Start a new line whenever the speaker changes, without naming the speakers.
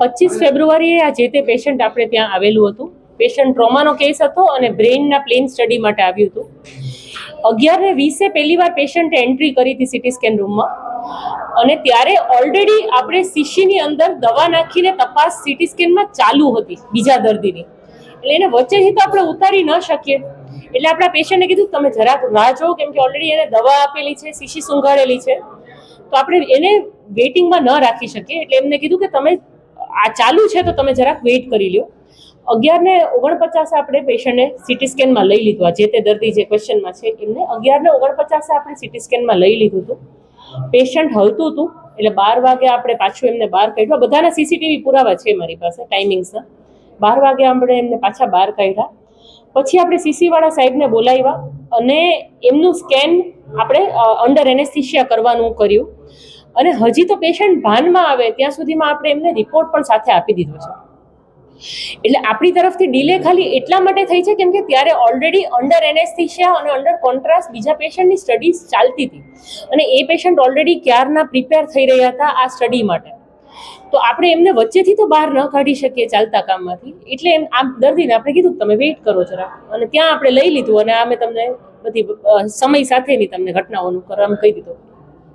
પચીસ ફેબ્રુઆરીએ આ જે તે પેશન્ટ આપણે ત્યાં આવેલું હતું. પેશન્ટ ટ્રોમાનો કેસ હતો અને બ્રેઇનના પ્લેન સ્ટડી માટે આવ્યું હતું. અગિયારને વીસે પહેલી વાર પેશન્ટે એન્ટ્રી કરી હતી સિટી સ્કેન રૂમમાં અને ત્યારે ઓલરેડી આપણે શીશીની અંદર દવા નાખીને તપાસ સિટી સ્કેનમાં ચાલુ હતી, બીજા દર્દીની. એટલે એને વચ્ચેથી તો આપણે ઉતારી ન શકીએ. એટલે આપણા પેશન્ટને કીધું, તમે જરાક રાહ જોવો, કેમ કે ઓલરેડી એને દવા આપેલી છે, શીશી સુંઘાડેલી છે. તો આપણે એને વેઇટિંગમાં ન રાખી શકીએ, એટલે એમને કીધું કે તમે આ ચાલુ છે તો તમે જરાક વેઇટ કરી લ્યો. અગિયાર ને ઓગણપચાસે આપણે પેશન્ટને સિટી સ્કેનમાં લઈ લીધું. જે તે દર્દી જે ક્વેશ્ચનમાં છે, એમને અગિયાર ને ઓગણપચાસે આપણે સિટી સ્કેનમાં લઈ લીધું હતું. પેશન્ટ હલતું હતું, એટલે બાર વાગે આપણે પાછું એમને બહાર કાઢ્યા. બધાના સીસીટીવી પુરાવા છે મારી પાસે ટાઈમિંગ્સના બાર વાગે આપણે એમને પાછા બહાર કાઢ્યા. પછી આપણે સીસીવાળા સાહેબને બોલાવ્યા અને એમનું સ્કેન આપણે અંડર એનેસ્થિશિયા કરવાનું કર્યું. અને હજી તો પેશન્ટ ભાનમાં આવે ત્યાં સુધીમાં આપણે એમને રિપોર્ટ પણ સાથે આપી દીધો છે. એટલે આપણી તરફથી ડીલે ખાલી એટલા માટે થઈ છે કેમ કે ત્યારે ઓલરેડી અંડર એનેસ્થિશિયા અને અંડર કોન્ટ્રાસ્ટ બીજા પેશન્ટની સ્ટડીઝ ચાલતી હતી. અને એ પેશન્ટ ઓલરેડી ક્યારના પ્રિપેર થઈ રહ્યા હતા આ સ્ટડી માટે. તો આપણે એમને વચ્ચેથી તો બહાર ન કાઢી શકીએ ચાલતા કામમાંથી. એટલે એમ આ દર્દીને આપણે કીધું તમે વેઇટ કરો જરા. અને ત્યાં આપણે લઈ લીધું અને અમે તમને બધી સમય સાથેની તમને ઘટનાઓનું કરવાનું કહી દીધું.